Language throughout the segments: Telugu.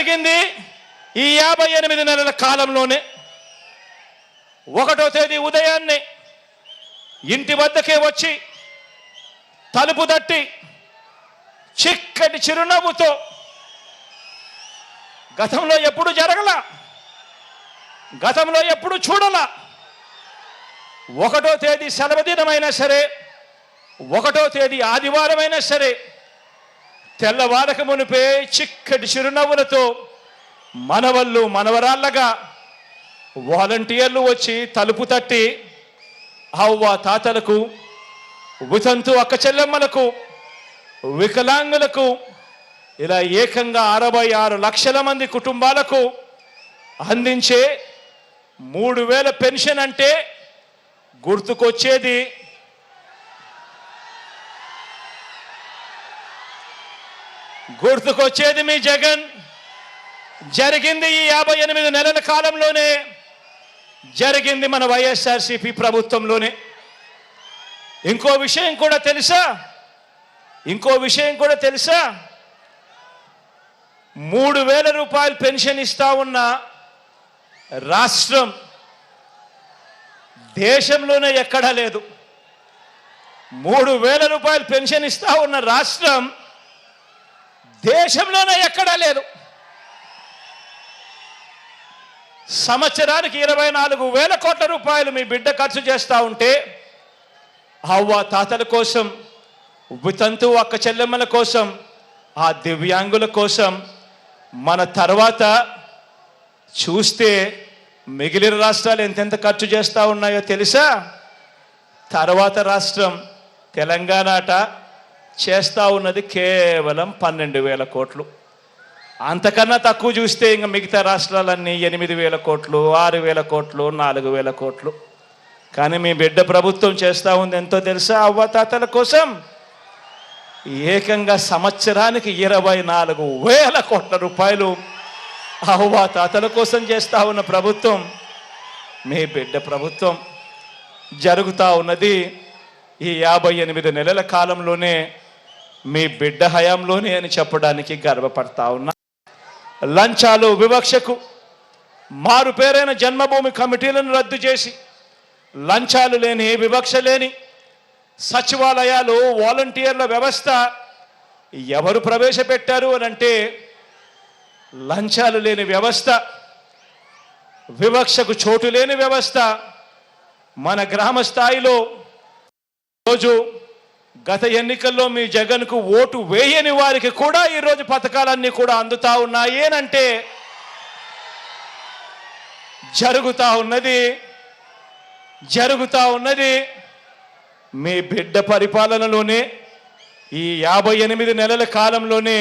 జరిగింది ఈ యాభై ఎనిమిది నెలల కాలంలోనే. ఒకటో తేదీ ఉదయాన్నే ఇంటి వద్దకే వచ్చి తలుపు తట్టి చిక్కటి చిరునవ్వుతో గతంలో ఎప్పుడు జరగల గతంలో ఎప్పుడు చూడలా ఒకటో తేదీ సెలవు దినమైనా సరే ఒకటో తేదీ ఆదివారమైనా సరే తెల్లవారక మునిపే చిక్కటి చిరునవ్వులతో మనవళ్ళు మనవరాళ్ళగా వాలంటీర్లు వచ్చి తలుపు తట్టి అవ్వ తాతలకు వితంతు అక్క చెల్లెమ్మలకు వికలాంగులకు ఇలా ఏకంగా అరవై ఆరు లక్షల మంది కుటుంబాలకు అందించే మూడు వేల పెన్షన్ అంటే గుర్తుకొచ్చేది గుర్తుకొచ్చేది మీ జగన్. జరిగింది ఈ యాభై ఎనిమిది నెలల కాలంలోనే. జరిగింది మన వైఎస్ఆర్సీపీ ప్రభుత్వంలోనే. ఇంకో విషయం కూడా తెలుసా? ఇంకో విషయం కూడా తెలుసా? మూడు వేల రూపాయలు పెన్షన్ ఇస్తా ఉన్న రాష్ట్రం దేశంలోనే ఎక్కడా లేదు. మూడు వేల రూపాయలు పెన్షన్ ఇస్తా ఉన్న రాష్ట్రం దేశంలోనే ఎక్కడా లేదు. సంవత్సరానికి ఇరవై నాలుగు వేల కోట్ల రూపాయలు మీ బిడ్డ ఖర్చు చేస్తూ ఉంటే అవ్వ తాతల కోసం వితంతు అక్క చెల్లెమ్మల కోసం ఆ దివ్యాంగుల కోసం మన తర్వాత చూస్తే మిగిలిన రాష్ట్రాలు ఎంతెంత ఖర్చు చేస్తూ ఉన్నాయో తెలుసా? తర్వాత రాష్ట్రం తెలంగాణ అట చేస్తూ ఉన్నది కేవలం పన్నెండు వేల కోట్లు. అంతకన్నా తక్కువ చూస్తే ఇంకా మిగతా రాష్ట్రాలన్నీ ఎనిమిది వేల కోట్లు ఆరు వేల కోట్లు నాలుగు వేల కోట్లు. కానీ మీ బిడ్డ ప్రభుత్వం చేస్తూ ఉంది ఎంతో తెలుసా? అవ్వతాతల కోసం ఏకంగా సంవత్సరానికి ఇరవై నాలుగు వేల కోట్ల రూపాయలు అవ్వతాతల కోసం చేస్తూ ఉన్న ప్రభుత్వం మీ బిడ్డ ప్రభుత్వం జరుగుతూ ఉన్నది ఈ యాభై ఎనిమిది నెలల కాలంలోనే మీ బిడ్డ హయాంలోనే అని చెప్పడానికి గర్వపడతా ఉన్నా. లంచాలు వివక్షకు మారు పేరైన జన్మభూమి కమిటీలను రద్దు చేసి లంచాలు లేని వివక్ష లేని సచివాలయాలు వాలంటీర్ల వ్యవస్థ ఎవరు ప్రవేశపెట్టారు అని అంటే లంచాలు లేని వ్యవస్థ వివక్షకు చోటు లేని వ్యవస్థ మన గ్రామ స్థాయిలో రోజు గత ఎన్నికల్లో మీ జగన్కు ఓటు వేయని వారికి కూడా ఈరోజు పథకాలన్నీ కూడా అందుతా ఉన్నాయి. ఏనంటే జరుగుతా ఉన్నది జరుగుతా ఉన్నది మీ బిడ్డ పరిపాలనలోనే ఈ యాభై ఎనిమిది నెలల కాలంలోనే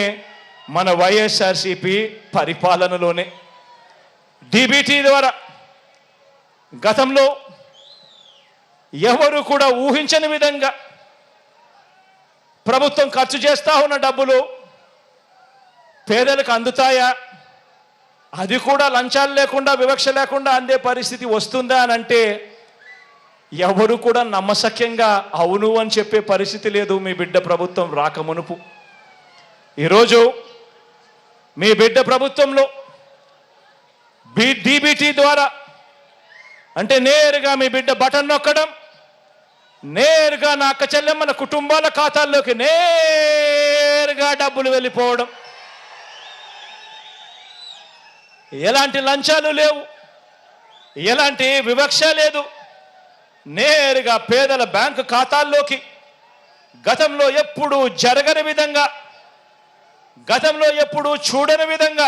మన వైఎస్ఆర్సిపి పరిపాలనలోనే. డిబిటీ ద్వారా గతంలో ఎవరు కూడా ఊహించని విధంగా ప్రభుత్వం ఖర్చు చేస్తా ఉన్న డబ్బులు పేదలకు అందుతాయా? అది కూడా లంచాలు లేకుండా వివక్ష లేకుండా అందే పరిస్థితి వస్తుందా అని అంటే ఎవరు కూడా నమ్మశక్యంగా అవును అని చెప్పే పరిస్థితి లేదు మీ బిడ్డ ప్రభుత్వం రాకమునుపు ఈరోజు మీ బిడ్డ ప్రభుత్వంలో బి డీబీటీ ద్వారా అంటే నేరుగా మీ బిడ్డ బటన్ నొక్కడం నేరుగా నా అక్క చెల్లెమ్మల కుటుంబాల ఖాతాల్లోకి నేరుగా డబ్బులు వెళ్ళిపోవడం. ఎలాంటి లంచాలు లేవు ఎలాంటి వివక్ష లేదు. నేరుగా పేదల బ్యాంకు ఖాతాల్లోకి గతంలో ఎప్పుడూ జరగని విధంగా గతంలో ఎప్పుడూ చూడని విధంగా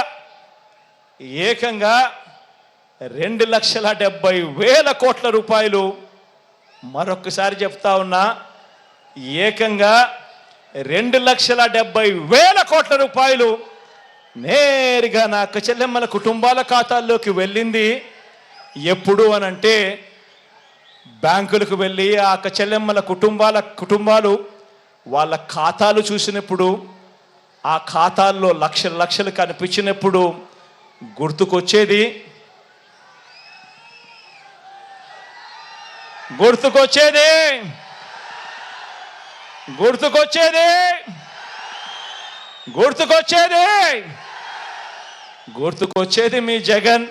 ఏకంగా రెండు లక్షల డెబ్బై వేల కోట్ల రూపాయలు మరొకసారి చెప్తా ఉన్నా ఏకంగా రెండు లక్షల డెబ్బై వేల కోట్ల రూపాయలు నేరుగా నా అక్క చెల్లెమ్మల కుటుంబాల ఖాతాల్లోకి వెళ్ళింది. ఎప్పుడు అని అంటే బ్యాంకులకు వెళ్ళి ఆ అక్క చెల్లెమ్మల కుటుంబాల కుటుంబాలు వాళ్ళ ఖాతాలు చూసినప్పుడు ఆ ఖాతాల్లో లక్షల లక్షలు కనిపించినప్పుడు గుర్తుకొచ్చేది గుర్తుకొచ్చేది. గుర్తుకొచ్చేది. గుర్తుకొచ్చేది. గుర్తుకొచ్చేది మీ జగన్.